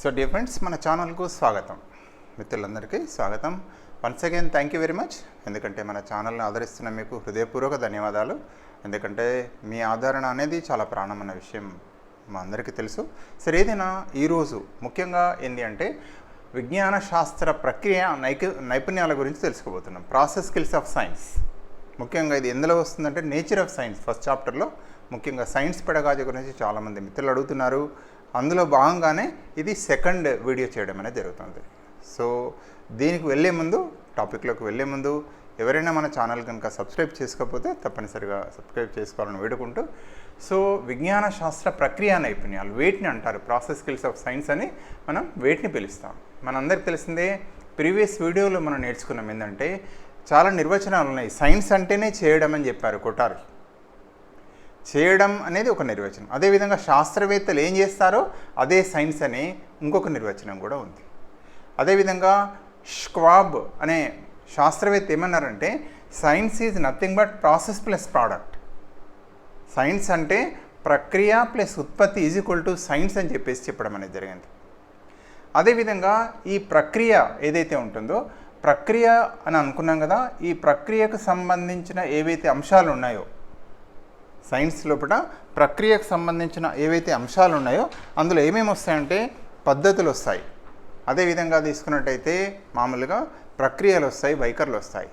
So dear friends మన ఛానల్కు స్వాగతం. మిత్రులందరికీ స్వాగతం. Once again thank you very much ఎందుకంటే మన ఛానల్ని ఆదరిస్తున్న మీకు హృదయపూర్వక ధన్యవాదాలు. ఎందుకంటే మీ ఆదరణ అనేది చాలా ప్రాణమైన విషయం మా అందరికీ తెలుసు. సరే ఏదైనా ఈరోజు ముఖ్యంగా ఏంటి అంటే విజ్ఞాన శాస్త్ర ప్రక్రియ నైక నైపుణ్యాల గురించి తెలుసుకోబోతున్నాం. ప్రాసెస్ స్కిల్స్ ఆఫ్ సైన్స్ ముఖ్యంగా ఇది ఎందులో వస్తుందంటే నేచర్ ఆఫ్ సైన్స్ ఫస్ట్ చాప్టర్లో ముఖ్యంగా సైన్స్ పెడగాజీ గురించి చాలామంది మిత్రులు అడుగుతున్నారు. అందులో భాగంగానే ఇది సెకండ్ వీడియో చేయడం అనేది జరుగుతుంది. సో దీనికి వెళ్ళే ముందు టాపిక్లోకి వెళ్ళే ముందు ఎవరైనా మన ఛానల్ కనుక సబ్స్క్రైబ్ చేసుకోకపోతే తప్పనిసరిగా సబ్స్క్రైబ్ చేసుకోవాలని వేడుకుంటూ సో విజ్ఞాన శాస్త్ర ప్రక్రియ నైపుణ్యాలు వేటిని అంటారు? ప్రాసెస్ స్కిల్స్ ఆఫ్ సైన్స్ అని మనం వేటిని పిలుస్తాం? మనందరికి తెలిసిందే ప్రీవియస్ వీడియోలో మనం నేర్చుకున్నాం ఏంటంటే చాలా నిర్వచనాలు ఉన్నాయి. సైన్స్ అంటేనే చేయడం అని చెప్పారు కొటారు చేయడం అనేది ఒక నిర్వచనం. అదేవిధంగా శాస్త్రవేత్తలు ఏం చేస్తారో అదే సైన్స్ అనే ఇంకొక నిర్వచనం కూడా ఉంది. అదేవిధంగా స్క్వాబ్ అనే శాస్త్రవేత్త ఏమన్నారంటే science is nothing but process plus product. Science అంటే ప్రక్రియ ప్లస్ ఉత్పత్తి ఈజ్ ఈక్వల్ టు సైన్స్ అని చెప్పేసి చెప్పడం అనేది జరిగింది. అదేవిధంగా ఈ ప్రక్రియ ఏదైతే ఉంటుందో ప్రక్రియ అని అనుకున్నాం కదా ఈ ప్రక్రియకు సంబంధించిన ఏవైతే అంశాలు ఉన్నాయో సైన్స్ లోపల ప్రక్రియకు సంబంధించిన ఏవైతే అంశాలు ఉన్నాయో అందులో ఏమేమి వస్తాయంటే పద్ధతులు వస్తాయి. అదేవిధంగా తీసుకున్నట్టయితే మామూలుగా ప్రక్రియలు వస్తాయి వైఖరులు వస్తాయి.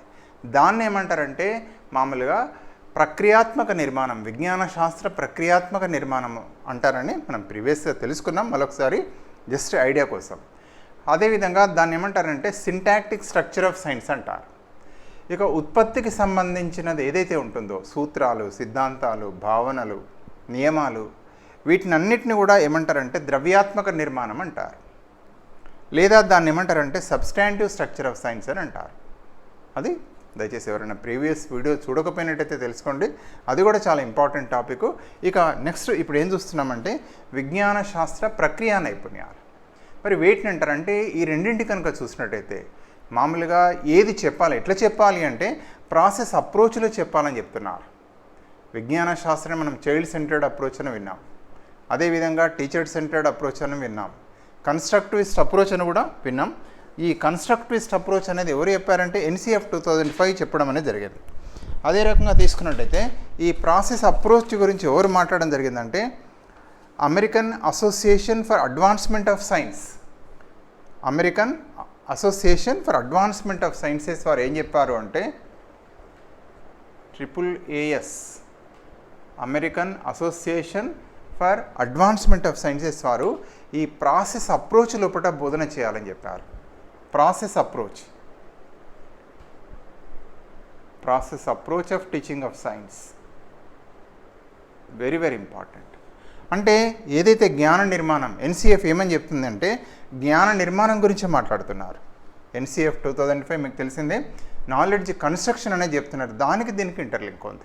దాన్ని ఏమంటారంటే మామూలుగా ప్రక్రియాత్మక నిర్మాణం విజ్ఞాన శాస్త్ర ప్రక్రియాత్మక నిర్మాణం అంటారని మనం ప్రీవియస్గా తెలుసుకున్నాం. మరొకసారి జస్ట్ ఐడియా కోసం. అదేవిధంగా దాన్ని ఏమంటారంటే సింటాక్టిక్ స్ట్రక్చర్ ఆఫ్ సైన్స్ అంటారు. ఇక ఉత్పత్తికి సంబంధించినది ఏదైతే ఉంటుందో సూత్రాలు సిద్ధాంతాలు భావనలు నియమాలు వీటినన్నిటిని కూడా ఏమంటారంటే ద్రవ్యాత్మక నిర్మాణం అంటారు. లేదా దాన్ని ఏమంటారంటే సబ్స్టాంటివ్ స్ట్రక్చర్ ఆఫ్ సైన్స్ అని అంటారు. అది దయచేసి ఎవరైనా ప్రీవియస్ వీడియో చూడకపోయినట్టయితే తెలుసుకోండి. అది కూడా చాలా ఇంపార్టెంట్ టాపిక్ ఇక నెక్స్ట్ ఇప్పుడు ఏం చూస్తున్నామంటే విజ్ఞాన శాస్త్ర ప్రక్రియ నైపుణ్యాలు. మరి వేటిని అంటారంటే ఈ రెండింటి కనుక చూసినట్టయితే మామూలుగా ఏది చెప్పాలి ఎట్లా చెప్పాలి అంటే ప్రాసెస్ అప్రోచ్లో చెప్పాలని చెప్తున్నారు. విజ్ఞాన శాస్త్రం మనం చైల్డ్ సెంటర్డ్ అప్రోచ్ అని విన్నాం. అదేవిధంగా టీచర్ సెంటర్డ్ అప్రోచ్ అని విన్నాం. కన్స్ట్రక్టివిస్ట్ అప్రోచ్ అని కూడా విన్నాం. ఈ కన్స్ట్రక్టివిస్ట్ అప్రోచ్ అనేది ఎవరు చెప్పారంటే ఎన్సీఎఫ్ టూ థౌజండ్ ఫైవ్ చెప్పడం అనేది జరిగింది. అదే రకంగా తీసుకున్నట్టయితే ఈ ప్రాసెస్ అప్రోచ్ గురించి ఎవరు మాట్లాడడం జరిగిందంటే American Association for Advancement of Science. American Association for Advancement of Sciences వారు ఏం చెప్పారు అంటే triple AS American Association for Advancement of Sciences వారు ఈ ప్రాసెస్ అప్రోచ్ లోపల బోధన చేయాలని చెప్పారు. Process approach. Process approach of teaching of science. Very very important. అంటే ఏదైతే జ్ఞాన నిర్మాణం ఎన్సీఎఫ్ ఏమని చెప్తుందంటే జ్ఞాన నిర్మాణం గురించి మాట్లాడుతున్నారు. ఎన్సీఎఫ్ టూ థౌజండ్ ఫైవ్ మీకు తెలిసిందే నాలెడ్జ్ కన్స్ట్రక్షన్ అనేది చెప్తున్నారు. దానికి దీనికి ఇంటర్లింక్ ఉంది.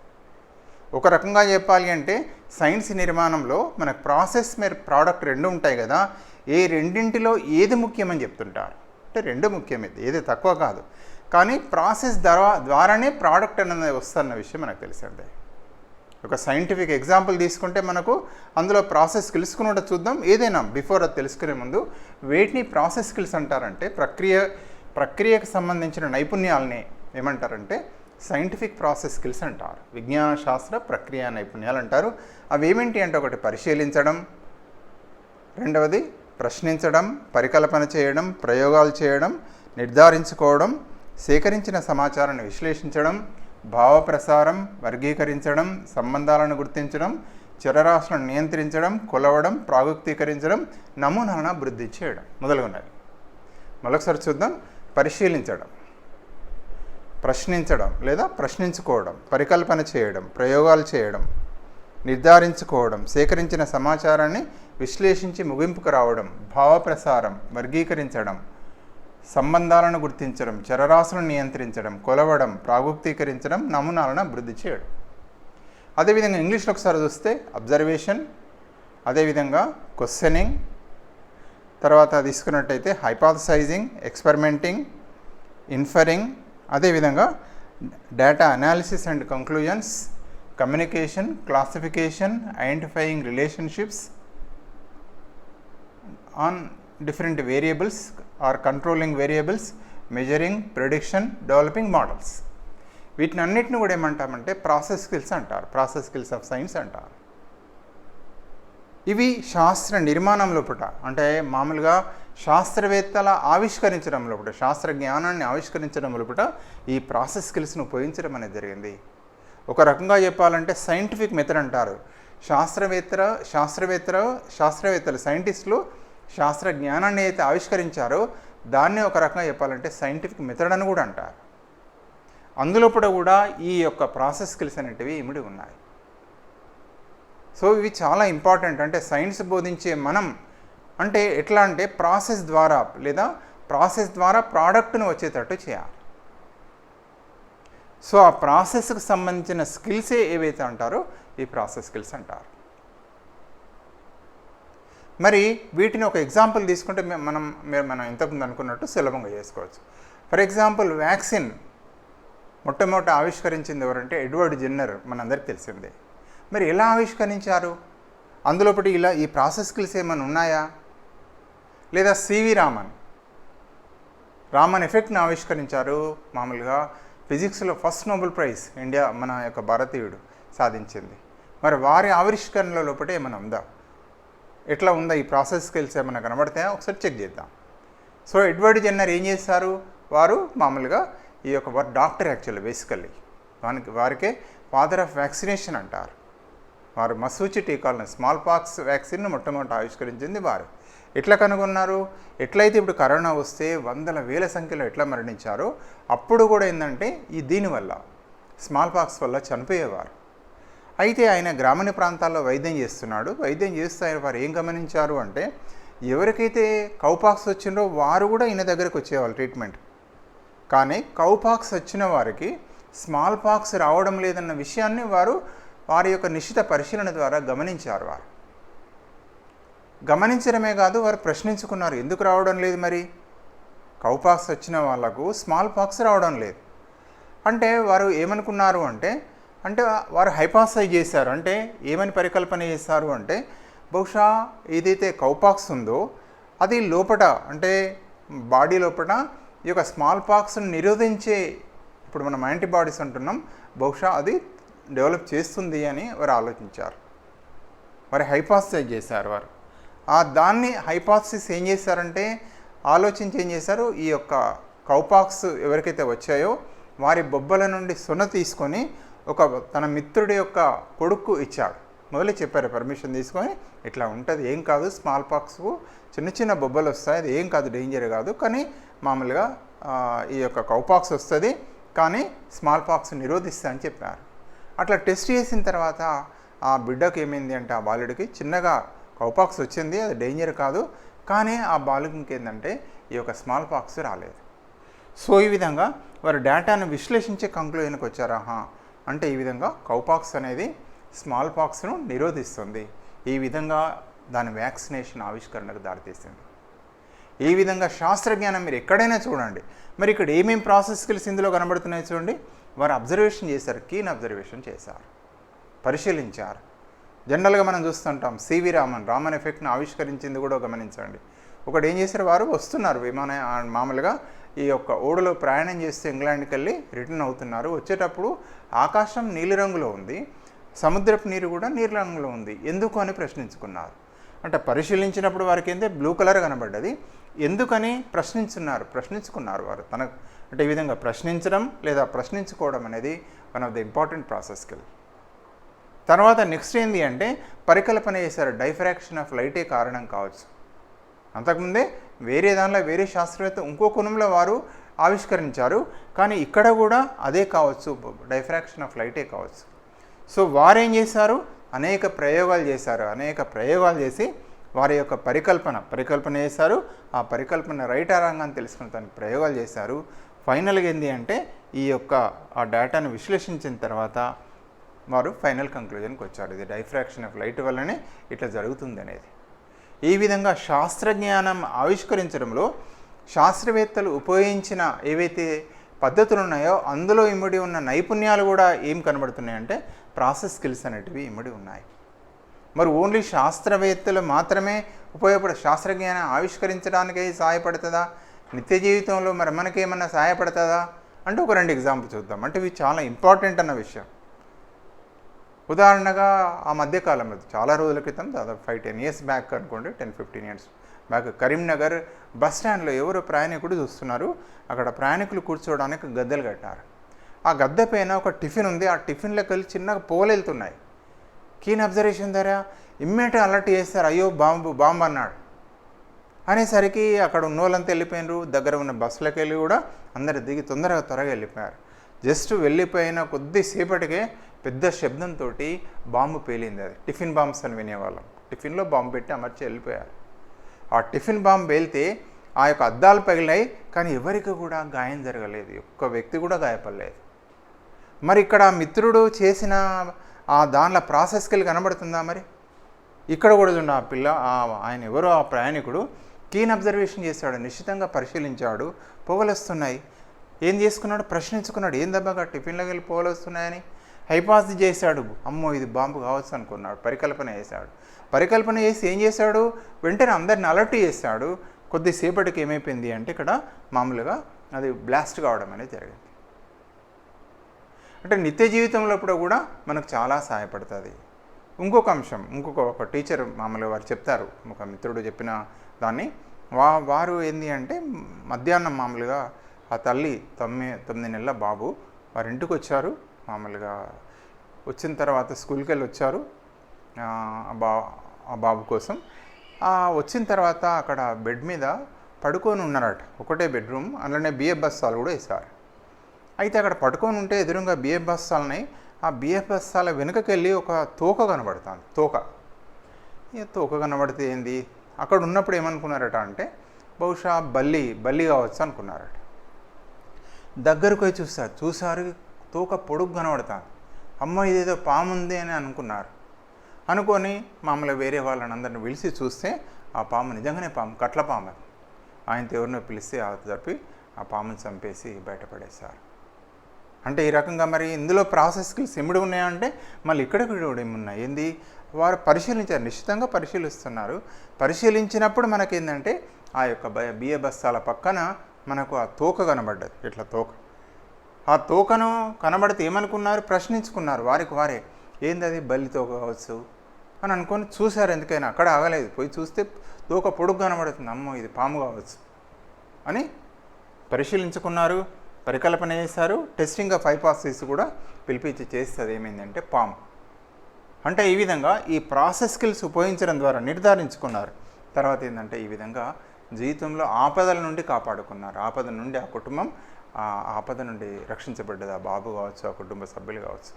ఒక రకంగా చెప్పాలి అంటే సైన్స్ నిర్మాణంలో మనకు ప్రాసెస్ మీరు ప్రోడక్ట్ రెండు ఉంటాయి కదా ఏ రెండింటిలో ఏది ముఖ్యమని చెప్తుంటారు? అంటే రెండు ముఖ్యమే ఏది తక్కువ కాదు. కానీ ప్రాసెస్ ద్వారా ద్వారానే ప్రోడక్ట్ అనేది వస్తున్న విషయం మనకు తెలిసిందే. ఒక సైంటిఫిక్ ఎగ్జాంపుల్ తీసుకుంటే మనకు అందులో ప్రాసెస్ స్కిల్స్ కూడా చూద్దాం. ఏదైనా బిఫోర్ అది తెలుసుకునే ముందు వేటిని ప్రాసెస్ స్కిల్స్ అంటారంటే ప్రక్రియ ప్రక్రియకు సంబంధించిన నైపుణ్యాలని ఏమంటారంటే సైంటిఫిక్ ప్రాసెస్ స్కిల్స్ అంటారు. విజ్ఞాన శాస్త్ర ప్రక్రియ నైపుణ్యాలు అంటారు. అవి ఏమిటి అంటే ఒకటి పరిశీలించడం రెండవది ప్రశ్నించడం పరికల్పన చేయడం ప్రయోగాలు చేయడం నిర్ధారించుకోవడం సేకరించిన సమాచారాన్ని విశ్లేషించడం భావ ప్రసారం వర్గీకరించడం సంబంధాలను గుర్తించడం చరరాశులను నియంత్రించడం కొలవడం ప్రాగుక్తీకరించడం నమూనాలను అభివృద్ధి చేయడం మొదలుగున్నవి మరొకసారి చూద్దాం. పరిశీలించడం ప్రశ్నించడం లేదా ప్రశ్నించుకోవడం పరికల్పన చేయడం ప్రయోగాలు చేయడం నిర్ధారించుకోవడం సేకరించిన సమాచారాన్ని విశ్లేషించి ముగింపుకు రావడం భావప్రసారం వర్గీకరించడం సంబంధాలను గుర్తించడం చరరాశులను నియంత్రించడం కొలవడం ప్రాగుప్తీకరించడం నమూనాలను అభివృద్ధి చేయడం. అదేవిధంగా ఇంగ్లీష్లో ఒకసారి చూస్తే అబ్జర్వేషన్ అదేవిధంగా క్వశ్చనింగ్ తర్వాత తీసుకున్నట్టయితే హైపాథసైజింగ్ ఎక్స్పెరిమెంటింగ్ ఇన్ఫరింగ్ అదేవిధంగా data analysis and conclusions communication classification identifying relationships on different variables or controlling variables measuring prediction developing models వీటిని అన్నిటిని కూడా ఏమంటామంటే ప్రాసెస్ స్కిల్స్ అంటారు. ప్రాసెస్ స్కిల్స్ ఆఫ్ సైన్స్ అంటారు. ఇవి శాస్త్ర నిర్మాణం లోపల అంటే మామూలుగా శాస్త్రవేత్తల ఆవిష్కరించడం లోపల శాస్త్ర జ్ఞానాన్ని ఆవిష్కరించడం లోపల ఈ ప్రాసెస్ స్కిల్స్ను ఉపయోగించడం అనేది జరిగింది. ఒక రకంగా చెప్పాలంటే సైంటిఫిక్ మెథడ్ అంటారు. శాస్త్రవేత్తల శాస్త్రవేత్తలు శాస్త్రవేత్తలు సైంటిస్టులు శాస్త్ర జ్ఞానాన్ని అయితే ఆవిష్కరించారో దాన్ని ఒక రకంగా చెప్పాలంటే సైంటిఫిక్ మెథడ్ అని కూడా అంటారు. అందులోపల కూడా ఈ యొక్క ప్రాసెస్ స్కిల్స్ అనేటివి ఇమిడి ఉన్నాయి. సో ఇవి చాలా ఇంపార్టెంట్ అంటే సైన్స్ బోధించే మనం అంటే ఎట్లా అంటే ప్రాసెస్ ద్వారా లేదా ప్రాసెస్ ద్వారా ప్రోడక్ట్ను వచ్చేటట్టు చేయాలి. సో ఆ ప్రాసెస్కి సంబంధించిన స్కిల్సే ఏవైతే అంటారో ఈ ప్రాసెస్ స్కిల్స్ అంటారు. మరి వీటిని ఒక ఎగ్జాంపుల్ తీసుకుంటే మనం మీరు మనం ఇంతకుముందు అనుకున్నట్టు సులభంగా చేసుకోవచ్చు. ఫర్ ఎగ్జాంపుల్ వ్యాక్సిన్ మొట్టమొదట ఆవిష్కరించింది ఎవరంటే ఎడ్వర్డ్ జిన్నర్ మనందరికి తెలిసిందే. మరి ఎలా ఆవిష్కరించారు? అందులోపటి ఇలా ఈ ప్రాసెస్ స్కిల్స్ ఏమైనా ఉన్నాయా? లేదా సివి రామన్ రామన్ ఎఫెక్ట్ని ఆవిష్కరించారు మామూలుగా ఫిజిక్స్లో ఫస్ట్ నోబెల్ ప్రైజ్ ఇండియా మన యొక్క భారతీయుడు సాధించింది. మరి వారి ఆవిష్కరణల లోపటే ఏమైనా ఉందా? ఎట్లా ఉందా ఈ ప్రాసెస్ స్కిల్స్ ఏమైనా కనబడతాయా ఒకసారి చెక్ చేద్దాం. సో ఎడ్వర్డ్ జెన్నర్ ఏం చేస్తారు? వారు మామూలుగా ఈ యొక్క వారు డాక్టర్ యాక్చువల్లీ బేసికల్లీ. వానికి వారికే ఫాదర్ ఆఫ్ వ్యాక్సినేషన్ అంటారు. వారు మసూచి టీకాలను స్మాల్ పాక్స్ వ్యాక్సిన్ను మొట్టమొదటి ఆవిష్కరించింది వారు. ఎట్లా కనుగొన్నారు? ఎట్లయితే ఇప్పుడు కరోనా వస్తే వందల వేల సంఖ్యలో ఎట్లా మరణించారో అప్పుడు కూడా ఏంటంటే ఈ దీనివల్ల స్మాల్ పాక్స్ వల్ల చనిపోయేవారు. అయితే ఆయన గ్రామీణ ప్రాంతాల్లో వైద్యం చేస్తున్నాడు. వైద్యం చేస్తే ఆయన వారు ఏం గమనించారు అంటే ఎవరికైతే కౌపాక్స్ వచ్చిందో వారు కూడా ఈయన దగ్గరకు వచ్చేవాళ్ళు ట్రీట్మెంట్. కానీ కౌపాక్స్ వచ్చిన వారికి స్మాల్ పాక్స్ రావడం లేదన్న విషయాన్ని వారు వారి యొక్క నిశ్చిత పరిశీలన ద్వారా గమనించారు వారు. గమనించడమే కాదు వారు ప్రశ్నించుకున్నారు ఎందుకు రావడం లేదు మరి? కౌపాక్స్ వచ్చిన వాళ్ళకు స్మాల్ పాక్స్ రావడం లేదు. అంటే వారు ఏమనుకున్నారు అంటే అంటే వారు హైపాసైజ్ చేశారు. అంటే ఏమని పరికల్పన చేశారు అంటే బహుశా ఏదైతే కౌపాక్స్ ఉందో అది లోపట అంటే బాడీ లోపట ఈ యొక్క స్మాల్ పాక్స్ని నిరోధించే ఇప్పుడు మనం యాంటీబాడీస్ అంటున్నాం. బహుశా అది డెవలప్ చేస్తుంది అని వారు ఆలోచించారు. వారు హైపాసైజ్ చేశారు వారు. ఆ దాన్ని హైపాసిస్ ఏం చేశారంటే ఆలోచించి ఏం చేశారు? ఈ యొక్క కౌపాక్స్ ఎవరికైతే వచ్చాయో వారి బొబ్బల నుండి సొన తీసుకొని ఒక తన మిత్రుడి యొక్క కొడుకు ఇచ్చాడు. మొదలు చెప్పారు పర్మిషన్ తీసుకొని ఇట్లా ఉంటుంది ఏం కాదు స్మాల్ పాక్స్కు చిన్న చిన్న బొబ్బలు వస్తాయి అది ఏం కాదు డేంజర్ కాదు కానీ మామూలుగా ఈ యొక్క కౌపాక్స్ వస్తుంది కానీ స్మాల్ పాక్స్ నిరోధిస్తా అని చెప్పారు. అట్లా టెస్ట్ చేసిన తర్వాత ఆ బిడ్డకు ఏమైంది అంటే ఆ బాలుడికి చిన్నగా కౌపాక్స్ వచ్చింది అది డేంజర్ కాదు కానీ ఆ బాలుకి ఏంటంటే ఈ యొక్క స్మాల్ పాక్స్ రాలేదు. సో ఈ విధంగా వారు డేటాను విశ్లేషించే కంక్లూజన్కి వచ్చారు ఆహా అంటే ఈ విధంగా కౌపాక్స్ అనేది స్మాల్ పాక్స్ను నిరోధిస్తుంది. ఈ విధంగా దాని వ్యాక్సినేషన్ ఆవిష్కరణకు దారితీస్తుంది. ఈ విధంగా శాస్త్రజ్ఞానం మీరు ఎక్కడైనా చూడండి. మరి ఇక్కడ ఏమేమి ప్రాసెస్ స్కిల్స్ ఇందులో కనబడుతున్నాయి చూడండి. వారు అబ్జర్వేషన్ చేశారు కీన్ అబ్జర్వేషన్ చేశారు. పరిశీలించారు. జనరల్గా మనం చూస్తుంటాం సివి రామన్ రామన్ ఎఫెక్ట్ని ఆవిష్కరించింది కూడా గమనించండి. ఒకటి ఏం చేశారు? వారు వస్తున్నారు విమాన మామూలుగా ఈ యొక్క ఓడలో ప్రయాణం చేస్తే ఇంగ్లాండ్కి వెళ్ళి రిటర్న్ అవుతున్నారు. వచ్చేటప్పుడు ఆకాశం నీలిరంగులో ఉంది. సముద్రపు నీరు కూడా నీలి రంగులో ఉంది. ఎందుకు అని ప్రశ్నించుకున్నారు. అంటే పరిశీలించినప్పుడు వారికి ఏంటంటే బ్లూ కలర్ కనబడ్డది. ఎందుకని ప్రశ్నించున్నారు? ప్రశ్నించుకున్నారు వారు. తన అంటే ఈ విధంగా ప్రశ్నించడం లేదా ప్రశ్నించుకోవడం అనేది one of the important process skill తర్వాత నెక్స్ట్ ఏంటి అంటే పరికల్పన చేశారు. డైఫ్రాక్షన్ ఆఫ్ లైటే కారణం కావచ్చు. అంతకుముందే వేరే దానిలో వేరే శాస్త్రవేత్త ఇంకో కోణంలో వారు ఆవిష్కరించారు. కానీ ఇక్కడ కూడా అదే కావచ్చు డైఫ్రాక్షన్ ఆఫ్ లైటే కావచ్చు. సో వారేం చేశారు? అనేక ప్రయోగాలు చేశారు. అనేక ప్రయోగాలు చేసి వారి యొక్క పరికల్పన పరికల్పన చేశారు. ఆ పరికల్పన రైట్ ఆరంగా అని తెలుసుకుని దానికి ప్రయోగాలు చేశారు. ఫైనల్గా ఏంటి అంటే ఈ యొక్క ఆ డేటాను విశ్లేషించిన తర్వాత వారు ఫైనల్ కంక్లూజన్కి వచ్చారు. ఇది డైఫ్రాక్షన్ ఆఫ్ లైట్ వల్లనే ఇట్లా జరుగుతుంది అనేది. ఈ విధంగా శాస్త్రజ్ఞానం ఆవిష్కరించడంలో శాస్త్రవేత్తలు ఉపయోగించిన ఏవైతే పద్ధతులు ఉన్నాయో అందులో ఇమిడి ఉన్న నైపుణ్యాలు కూడా ఏం కనబడుతున్నాయంటే ప్రాసెస్ స్కిల్స్ అనేటివి ఇమిడి ఉన్నాయి. మరి ఓన్లీ శాస్త్రవేత్తలు మాత్రమే ఉపయోగపడ శాస్త్రజ్ఞానం ఆవిష్కరించడానికి సహాయపడుతుందా? నిత్య జీవితంలో మరి మనకేమన్నా సహాయపడుతుందా? అంటే ఒక రెండు ఎగ్జాంపుల్ చూద్దాం. అంటే ఇవి చాలా ఇంపార్టెంట్ అన్న విషయం. ఉదాహరణగా ఆ మధ్యకాలంలో చాలా రోజుల క్రితం దాదాపు ఫైవ్ టెన్ ఇయర్స్ బ్యాక్ అనుకోండి ten fifteen years back Karimnagar bus స్టాండ్లో ఎవరు ప్రయాణికుడు చూస్తున్నారు. అక్కడ ప్రయాణికులు కూర్చోవడానికి గద్దెలు కట్టారు ఆ గద్దె పైన ఒక టిఫిన్ ఉంది. ఆ టిఫిన్లోకి వెళ్ళి చిన్నగా పోలు వెళ్తున్నాయి. కీన్ అబ్జర్వేషన్ ద్వారా ఇమ్మీడియట్ అలర్ట్ చేస్తారు. అయ్యో బాంబు బాంబు అన్నాడు. అనేసరికి అక్కడ ఉన్న వాళ్ళంతా వెళ్ళిపోయినారు. దగ్గర ఉన్న బస్సులకు వెళ్ళి కూడా అందరు దిగి తొందరగా త్వరగా వెళ్ళిపోయారు. జస్ట్ వెళ్ళిపోయిన కొద్దిసేపటికే పెద్ద శబ్దంతో బాంబు పేలింది అది. టిఫిన్ బాంబ్స్ అని వినేవాళ్ళం. టిఫిన్లో బాంబు పెట్టి అమర్చి వెళ్ళిపోయారు. ఆ టిఫిన్ బాంబు పేలితే ఆ యొక్క అద్దాలు పగిలాయి కానీ ఎవరికి కూడా గాయం జరగలేదు. ఒక్క వ్యక్తి కూడా గాయపడలేదు. మరి ఇక్కడ మిత్రుడు చేసిన ఆ దానిలో ప్రాసెస్కి వెళ్ళి కనబడుతుందా మరి? ఇక్కడ కూడా చూడండి ఆ పిల్ల ఆయన ఎవరో? ఆ ప్రయాణికుడు. కీన్ అబ్జర్వేషన్ చేశాడు. నిశ్చితంగా పరిశీలించాడు. పొగలు వస్తున్నాయి ఏం చేసుకున్నాడు? ప్రశ్నించుకున్నాడు. ఏం దెబ్బగా టిఫిన్లోకి వెళ్ళి పోలు వస్తున్నాయని. హైపాస్ చేశాడు. అమ్మో ఇది బాంబు కావచ్చు అనుకున్నాడు. పరికల్పన చేశాడు. పరికల్పన చేసి ఏం చేశాడు? వెంటనే అందరిని అలర్ట్ చేశాడు. కొద్దిసేపటికి ఏమైపోయింది అంటే ఇక్కడ మామూలుగా అది బ్లాస్ట్ కావడం అనేది జరిగింది. అంటే నిత్య జీవితంలో కూడా కూడా మనకు చాలా సహాయపడుతుంది. ఇంకొక అంశం ఇంకొక ఒక టీచర్ మామూలుగా వారు చెప్తారు. ఒక మిత్రుడు చెప్పిన దాన్ని వా వారు ఏంది అంటే మధ్యాహ్నం మామూలుగా ఆ తల్లి తొమ్మిది తొమ్మిది నెలల బాబు వారి ఇంటికి వచ్చారు. మామూలుగా వచ్చిన తర్వాత స్కూల్కి వెళ్ళి వచ్చారు. బా ఆ బాబు కోసం. వచ్చిన తర్వాత అక్కడ బెడ్ మీద పడుకొని ఉన్నారట. ఒకటే బెడ్రూమ్ అందులోనే బిఎఫ్ బస్తాలు కూడా వేశారు. అయితే అక్కడ పడుకొని ఉంటే ఎదురుగా బిఎఫ్ బస్తాలని ఆ బిఎఫ్ బస్తాల వెనుకకెళ్ళి ఒక తోక కనబడుతుంది. తోక. ఇక తోక కనబడితే ఏంది? అక్కడ ఉన్నప్పుడు ఏమనుకున్నారట అంటే బహుశా బల్లి బల్లి కావచ్చు అనుకున్నారట. దగ్గరకు పోయి చూస్తారు. చూసారు తోక పొడుగు కనబడతాను అమ్మ ఇదేదో పాము ఉంది అని అనుకున్నారు. అనుకొని మామూలుగా వేరే వాళ్ళని అందరిని పిలిచి చూస్తే ఆ పాము నిజంగానే పాము కట్ల పాము అది. ఆయనతో ఎవరినో పిలిస్తే ఆ తప్పి ఆ పాముని చంపేసి బయటపడేశారు అంటే ఈ రకంగా మరి ఇందులో ప్రాసెస్ స్కిల్స్ ఎమిడి ఉన్నాయంటే మళ్ళీ ఇక్కడ కూడా ఏమున్నాయి ఏంది? వారు పరిశీలించారు నిశ్చితంగా పరిశీలిస్తున్నారు. పరిశీలించినప్పుడు మనకేంటంటే ఆ యొక్క బియ్య బస్తాల పక్కన మనకు ఆ తోక కనబడ్డది. ఇట్లా తోక? ఆ తోకను కనబడితే ఏమనుకున్నారు? ప్రశ్నించుకున్నారు. వారికి వారే ఏంది అది బల్లి తోక కావచ్చు? అని అనుకొని చూశారు. ఎందుకైనా అక్కడ ఆగలేదు. పోయి చూస్తే తోక పొడుగు కనబడుతుంది. అమ్మో ఇది పాము కావచ్చు. అని పరిశీలించుకున్నారు. పరికల్పన చేశారు. టెస్టింగ్ ఆఫ్ హైపాసిస్ కూడా పిలిపించి చేస్తుంది. ఏమైందంటే పాము. అంటే ఈ విధంగా ఈ ప్రాసెస్ స్కిల్స్ ఉపయోగించడం ద్వారా నిర్ధారించుకున్నారు. తర్వాత ఏంటంటే ఈ విధంగా జీవితంలో ఆపదల నుండి కాపాడుకున్నారు. ఆపద నుండి ఆ కుటుంబం ఆ ఆపద నుండి రక్షించబడ్డది. ఆ బాబు కావచ్చు ఆ కుటుంబ సభ్యులు కావచ్చు.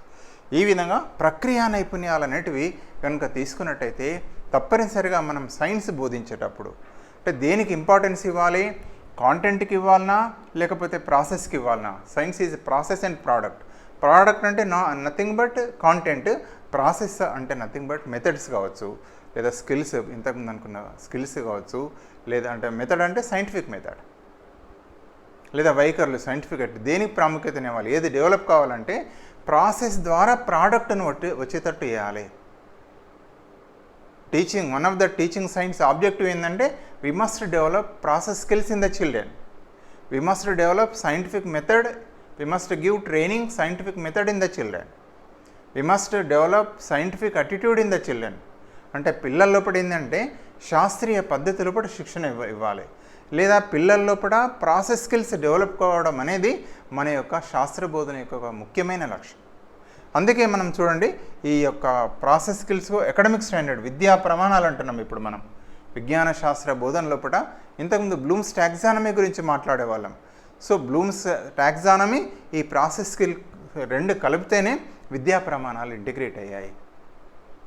ఈ విధంగా ప్రక్రియ నైపుణ్యాలు అనేటివి కనుక తీసుకున్నట్టయితే తప్పనిసరిగా మనం సైన్స్ బోధించేటప్పుడు అంటే దేనికి ఇంపార్టెన్స్ ఇవ్వాలి? కాంటెంట్కి ఇవ్వాలనా? లేకపోతే ప్రాసెస్కి ఇవ్వాలనా? Science is process and product. Product అంటే నా నథింగ్ బట్ కాంటెంట్. ప్రాసెస్ అంటే నథింగ్ బట్ మెథడ్స్ కావచ్చు లేదా స్కిల్స్ ఇంతకుముందు అనుకున్న స్కిల్స్ కావచ్చు లేదా అంటే మెథడ్ అంటే సైంటిఫిక్ మెథడ్ లేదా వైఖరులు సైంటిఫిక్ అంటే దేనికి ప్రాముఖ్యతనివ్వాలి ఏది డెవలప్ కావాలంటే ప్రాసెస్ ద్వారా ప్రోడక్ట్ను వచ్చి వచ్చేటట్టు చేయాలి. Teaching one of the teaching science objective ఏంటంటే we must develop process skills in the children we must develop scientific method we must give training scientific method in the children we must develop scientific attitude in the children అంటే పిల్లల లోపల ఏంటంటే శాస్త్రీయ పద్ధతి లోపల శిక్షణ ఇవ్వ ఇవ్వాలి. లేదా పిల్లల లోపల ప్రాసెస్ స్కిల్స్ డెవలప్ కావడం అనేది మన యొక్క శాస్త్ర బోధన యొక్క ఒక ముఖ్యమైన లక్ష్యం. అందుకే మనం చూడండి ఈ యొక్క ప్రాసెస్ స్కిల్స్ అకాడమిక్ స్టాండర్డ్ విద్యా ప్రమాణాలు అంటున్నాం ఇప్పుడు మనం. విజ్ఞాన శాస్త్ర బోధన లోపల ఇంతకుముందు బ్లూమ్స్ టాక్సానమీ గురించి మాట్లాడేవాళ్ళం. సో బ్లూమ్స్ టాక్సానమీ ఈ ప్రాసెస్ స్కిల్ రెండు కలిపితేనే విద్యా ప్రమాణాలు ఇంటిగ్రేట్ అయ్యాయి.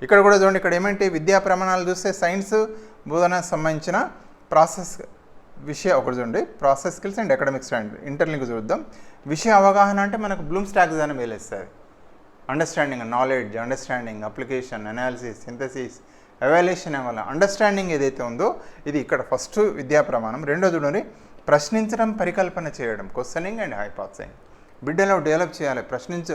ఇక్కడ కూడా చూడండి ఇక్కడ ఏమంటే? విద్యా ప్రమాణాలు చూస్తే సైన్స్ బోధన సంబంధించిన ప్రాసెస్ విషయ ఒకటి చూడండి. Process skills and academic standard interlink చూద్దాం. విషయ అవగాహన అంటే మనకు Bloom's taxonomy వేలేస్తుంది understanding knowledge understanding application analysis synthesis evaluation వల్ల అండర్స్టాండింగ్ ఏదైతే ఉందో ఇది ఇక్కడ ఫస్ట్ విద్యా ప్రమాణం. రెండో చూడండి ప్రశ్నించడం పరికల్పన చేయడం క్వశ్చనింగ్ అండ్ హైపాత్సింగ్ బిడ్డలో డెవలప్ చేయాలి. ప్రశ్నించ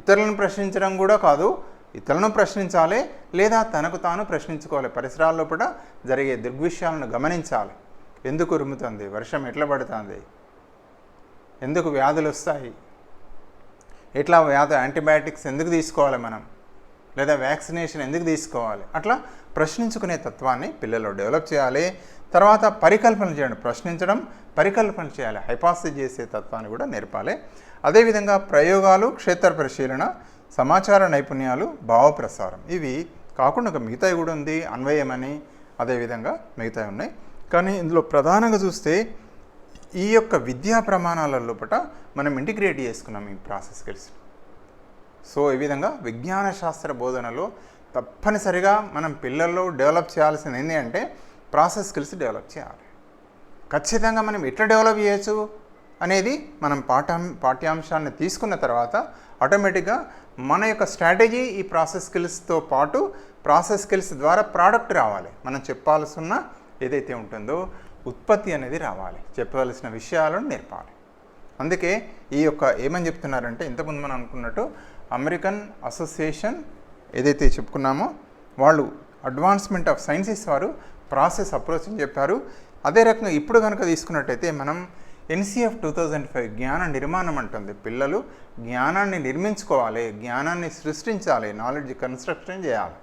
ఇతరులను ప్రశ్నించడం కూడా కాదు ఇతరులను ప్రశ్నించాలి లేదా తనకు తాను ప్రశ్నించుకోవాలి. పరిసరాల్లో కూడా జరిగే దృగ్విషయాలను గమనించాలి. ఎందుకు ఉరుముతుంది? వర్షం ఎట్లా పడుతుంది? ఎందుకు వ్యాధులు వస్తాయి? ఎట్లా వ్యాధి యాంటీబయాటిక్స్ ఎందుకు తీసుకోవాలి మనం? లేదా వ్యాక్సినేషన్ ఎందుకు తీసుకోవాలి? అట్లా ప్రశ్నించుకునే తత్వాన్ని పిల్లలు డెవలప్ చేయాలి. తర్వాత పరికల్పన చేయండి. ప్రశ్నించడం పరికల్పన చేయాలి. హైపాసిస్ చేసే తత్వాన్ని కూడా నేర్పాలి. అదేవిధంగా ప్రయోగాలు క్షేత్ర పరిశీలన సమాచార నైపుణ్యాలు భావప్రసారం. ఇవి కాకుండా ఒక మిగతాయి కూడా ఉంది అన్వయమని అదేవిధంగా మిగతాయి ఉన్నాయి. కానీ ఇందులో ప్రధానంగా చూస్తే ఈ యొక్క విద్యా ప్రమాణాల లోపల మనం ఇంటిగ్రేట్ చేసుకున్నాం ఈ ప్రాసెస్ స్కిల్స్ సో ఈ విధంగా విజ్ఞాన శాస్త్ర బోధనలో తప్పనిసరిగా మనం పిల్లల్లో డెవలప్ చేయాల్సింది ఏంటి అంటే ప్రాసెస్ స్కిల్స్ డెవలప్ చేయాలి. ఖచ్చితంగా మనం ఎట్లా డెవలప్ చేయొచ్చు? అనేది మనం పాఠం పాఠ్యాంశాన్ని తీసుకున్న తర్వాత ఆటోమేటిక్గా మన యొక్క స్ట్రాటజీ ఈ ప్రాసెస్ స్కిల్స్తో పాటు ప్రాసెస్ స్కిల్స్ ద్వారా ప్రోడక్ట్ రావాలి. మనం చెప్పాల్సిన ఏదైతే ఉంటుందో ఉత్పత్తి అనేది రావాలి. చెప్పవలసిన విషయాలను నేర్పాలి. అందుకే ఈ యొక్క ఏమని చెప్తున్నారంటే ఇంతకుముందు మనం అనుకున్నట్టు అమెరికన్ అసోసియేషన్ ఏదైతే చెప్పుకున్నామో వాళ్ళు అడ్వాన్స్మెంట్ ఆఫ్ సైన్సెస్ వారు ప్రాసెస్ అప్రోచ్ అని చెప్పారు. అదే రకంగా ఇప్పుడు కనుక తీసుకున్నట్టయితే మనం ఎన్సిఎఫ్ టూ థౌజండ్ ఫైవ్ జ్ఞాన నిర్మాణం అంటుంది. పిల్లలు జ్ఞానాన్ని నిర్మించుకోవాలి జ్ఞానాన్ని సృష్టించాలి నాలెడ్జ్ కన్స్ట్రక్షన్ చేయాలి.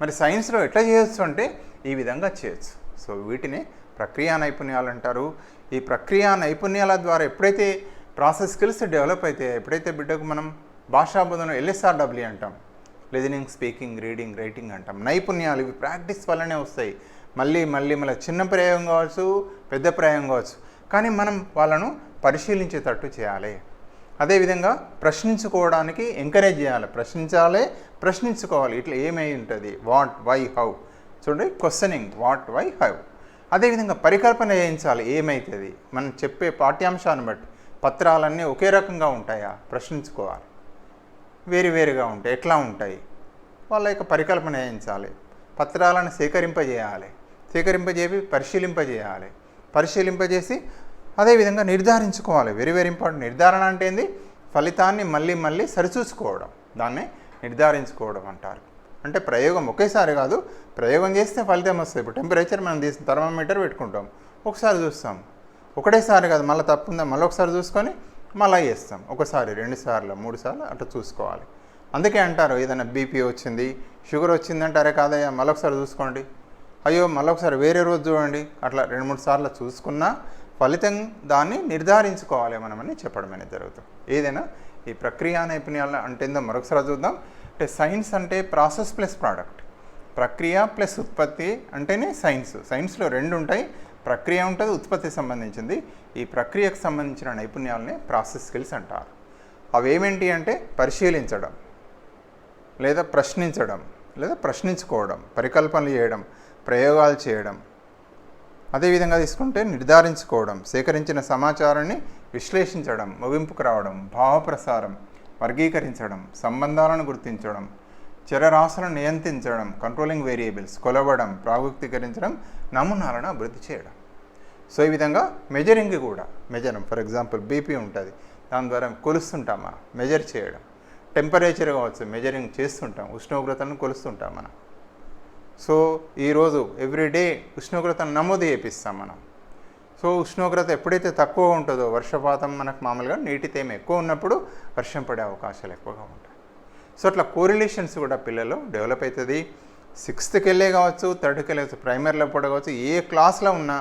మరి సైన్స్లో ఎట్లా చేయొచ్చు అంటే ఈ విధంగా చేయొచ్చు. సో వీటిని ప్రక్రియా నైపుణ్యాలు అంటారు. ఈ ప్రక్రియా నైపుణ్యాల ద్వారా ఎప్పుడైతే ప్రాసెస్ స్కిల్స్ డెవలప్ అయితే ఎప్పుడైతే బిడ్డకు మనం భాషా బోధన ఎల్ఎస్ఆర్డబ్ల్యూ అంటాం లిజనింగ్ స్పీకింగ్ రీడింగ్ రైటింగ్ అంటాం నైపుణ్యాలు ఇవి ప్రాక్టీస్ వల్లనే వస్తాయి. మళ్ళీ మళ్ళీ మళ్ళీ చిన్న ప్రయోగం కావచ్చు పెద్ద ప్రయోగం కావచ్చు. కానీ మనం వాళ్ళను పరిశీలించేటట్టు చేయాలి. అదేవిధంగా ప్రశ్నించుకోవడానికి ఎంకరేజ్ చేయాలి. ప్రశ్నించాలి ప్రశ్నించుకోవాలి. ఇట్లా ఏమై ఉంటుంది? వాట్ వై హౌ చూడండి క్వశ్చనింగ్ వాట్ వై హౌ అదేవిధంగా పరికల్పన చేయించాలి. ఏమవుతుంది మనం చెప్పే పాఠ్యాంశాన్ని బట్టి పత్రాలన్నీ ఒకే రకంగా ఉంటాయా? ప్రశ్నించుకోవాలి. వేరు వేరుగా ఉంటాయి. ఎట్లా ఉంటాయి? వాళ్ళ యొక్క పరికల్పన చేయించాలి. పత్రాలను సేకరింపజేయాలి. సేకరింపజేపి పరిశీలింపజేయాలి. పరిశీలింపజేసి అదేవిధంగా నిర్ధారించుకోవాలి. వెరీ వెరీ ఇంపార్టెంట్ నిర్ధారణ అంటే ఏంది? ఫలితాన్ని మళ్ళీ మళ్ళీ సరిచూసుకోవడం. దాన్ని నిర్ధారించుకోవడం అంటారు. అంటే ప్రయోగం ఒకేసారి కాదు ప్రయోగం చేస్తే ఫలితం వస్తుంది. ఇప్పుడు టెంపరేచర్ మనం తీసిన థర్మామీటర్ పెట్టుకుంటాం. ఒకసారి చూస్తాం. ఒకటేసారి కాదు మళ్ళీ తప్పుందా? మళ్ళీ ఒకసారి చూసుకొని మళ్ళీ చేస్తాం. ఒకసారి రెండు సార్లు మూడు సార్లు అట్లా చూసుకోవాలి. అందుకే అంటారు ఏదైనా బీపీ వచ్చింది షుగర్ వచ్చిందంటే అరే కాదయ్యా మళ్ళొకసారి చూసుకోండి. అయ్యో మళ్ళొకసారి వేరే రోజు చూడండి. అట్లా రెండు మూడు సార్లు చూసుకున్నా ఫలితం దాన్ని నిర్ధారించుకోవాలి మనమని చెప్పడం అనేది జరుగుతుంది. ఏదైనా ఈ ప్రక్రియ నైపుణ్యాలు అంటే ఏందో మరొకసారి చూద్దాం. అంటే సైన్స్ అంటే ప్రాసెస్ ప్లస్ ప్రోడక్ట్. ప్రక్రియ ప్లస్ ఉత్పత్తి అంటేనే సైన్స్. సైన్స్లో రెండు ఉంటాయి. ప్రక్రియ ఉంటుంది ఉత్పత్తికి సంబంధించింది. ఈ ప్రక్రియకు సంబంధించిన నైపుణ్యాలని ప్రాసెస్ స్కిల్స్ అంటారు. అవేమేంటి అంటే పరిశీలించడం లేదా ప్రశ్నించడం లేదా ప్రశ్నించుకోవడం పరికల్పనలు చేయడం ప్రయోగాలు చేయడం. అదేవిధంగా తీసుకుంటే నిర్ధారించుకోవడం సేకరించిన సమాచారాన్ని విశ్లేషించడం ముగింపుకు రావడం భావప్రసారం వర్గీకరించడం సంబంధాలను గుర్తించడం చరరాశులను నియంత్రించడం కంట్రోలింగ్ వేరియబుల్స్ కొలవడం ప్రాగుక్తీకరించడం నమూనాలను అభివృద్ధి చేయడం. సో ఈ విధంగా మెజరింగ్ కూడా మెజరం ఫర్ ఎగ్జాంపుల్ బీపీ ఉంటుంది. దాని ద్వారా కొలుస్తుంటామా మెజర్ చేయడం. టెంపరేచర్ కావచ్చు మెజరింగ్ చేస్తుంటాం ఉష్ణోగ్రతను కొలుస్తుంటాం మనం. సో ఈరోజు ఎవ్రీడే ఉష్ణోగ్రతను నమోదు చేపిస్తాం మనం. సో ఉష్ణోగ్రత ఎప్పుడైతే తక్కువ ఉంటుందో వర్షపాతం మనకు మామూలుగా నీటి తేమ ఎక్కువ ఉన్నప్పుడు వర్షం పడే అవకాశాలు ఎక్కువగా ఉంటాయి. సో అట్లా కోరిలేషన్స్ కూడా పిల్లలు డెవలప్ అవుతుంది సిక్స్త్కి వెళ్ళే కావచ్చు థర్డ్కి వెళ్ళే కావచ్చు ప్రైమరీలో కూడా కావచ్చు ఏ క్లాస్లో ఉన్నా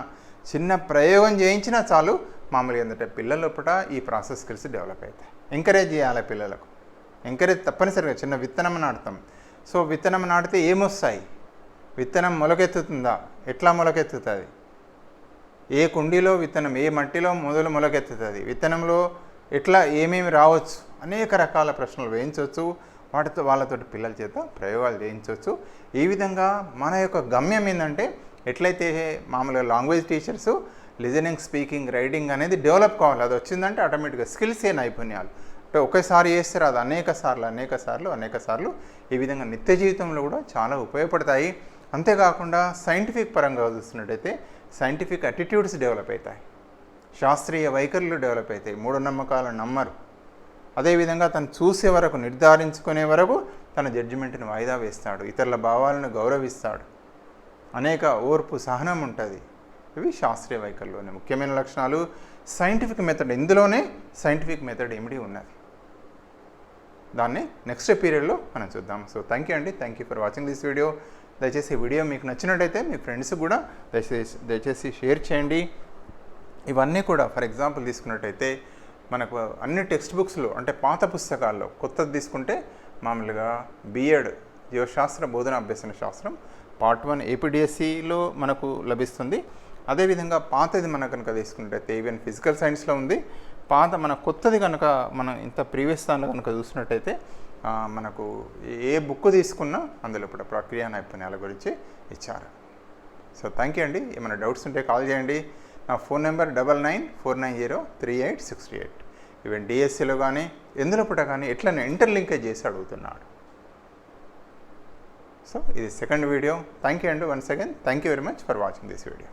చిన్న ప్రయోగం చేయించినా చాలు మామూలుగా ఏంటంటే పిల్లల లోపల ఈ ప్రాసెస్ స్కిల్స్ డెవలప్ అవుతాయి. ఎంకరేజ్ చేయాలి పిల్లలకు. ఎంకరేజ్ తప్పనిసరిగా చిన్న విత్తనం నాటుతాం. సో విత్తనం నాటితే ఏమొస్తాయి? విత్తనం మొలకెత్తుతుందా? ఎట్లా మొలకెత్తుతుంది? ఏ కుండీలో విత్తనం ఏ మట్టిలో మొదలు మొలకెత్తుతుంది? విత్తనంలో ఎట్లా ఏమేమి రావచ్చు? అనేక రకాల ప్రశ్నలు వేయించవచ్చు. వాటితో వాళ్ళతో పిల్లల చేత ప్రయోగాలు చేయించవచ్చు. ఈ విధంగా మన యొక్క గమ్యం ఏంటంటే ఎట్లయితే మామూలుగా language teachers listening speaking writing అనేది డెవలప్ కావాలి. అది వచ్చిందంటే ఆటోమేటిక్గా స్కిల్సే నైపుణ్యాలు. అంటే ఒకేసారి చేస్తే రాదు. అనేక సార్లు అనేక సార్లు అనేక సార్లు ఈ విధంగా నిత్య జీవితంలో కూడా చాలా ఉపయోగపడతాయి. అంతేకాకుండా సైంటిఫిక్ పరంగా చూసినట్టయితే సైంటిఫిక్ అటిట్యూడ్స్ డెవలప్ అవుతాయి. శాస్త్రీయ వైఖరులు డెవలప్ అవుతాయి. మూఢనమ్మకాలు నమ్మరు. అదేవిధంగా తను చూసే వరకు నిర్ధారించుకునే వరకు తన జడ్జిమెంట్ని వాయిదా వేస్తాడు. ఇతరుల భావాలను గౌరవిస్తాడు. అనేక ఓర్పు సహనం ఉంటుంది. ఇవి శాస్త్రీయ వైఖరిలోని ముఖ్యమైన లక్షణాలు సైంటిఫిక్ మెథడ్. ఇందులోనే సైంటిఫిక్ మెథడ్ ఇమిడి ఉన్నది? దాన్ని నెక్స్ట్ పీరియడ్లో మనం చూద్దాం. సో థ్యాంక్ యూ అండి. Thank you for watching this video. దయచేసి ఈ వీడియో మీకు నచ్చినట్టయితే మీ ఫ్రెండ్స్ కూడా దయచేసి దయచేసి షేర్ చేయండి. ఇవన్నీ కూడా ఫర్ ఎగ్జాంపుల్ తీసుకున్నట్టయితే మనకు అన్ని టెక్స్ట్ బుక్స్లో అంటే పాత పుస్తకాల్లో కొత్తది తీసుకుంటే మామూలుగా బిఎడ్ జీవశాస్త్ర బోధన అభ్యసన శాస్త్రం పార్ట్ వన్ ఏపీడిఎస్సిలో మనకు లభిస్తుంది. అదేవిధంగా పాతది మనం కనుక తీసుకున్నట్టయితే ఈవెన్ ఫిజికల్ సైన్స్లో ఉంది. పాత మన కొత్తది కనుక మనం ఇంత ప్రీవియస్ దానిలో కనుక చూసినట్టయితే మనకు ఏ బుక్ తీసుకున్నా అందులో ఇప్పుడు ప్రక్రియ నైపుణ్యాల గురించి ఇచ్చారు. సో థ్యాంక్ యూ అండి. ఏమైనా డౌట్స్ ఉంటే కాల్ చేయండి. నా phone number double nine four nine zero three eight six eight. Even డిఎస్సిలో కానీ ఎందులో పుట్ట కానీ ఎట్లా ఇంటర్లింకేజ్ చేసి అడుగుతున్నాడు. సో ఇది సెకండ్ వీడియో. థ్యాంక్ యూ అండి once again. Thank you very much for watching this video.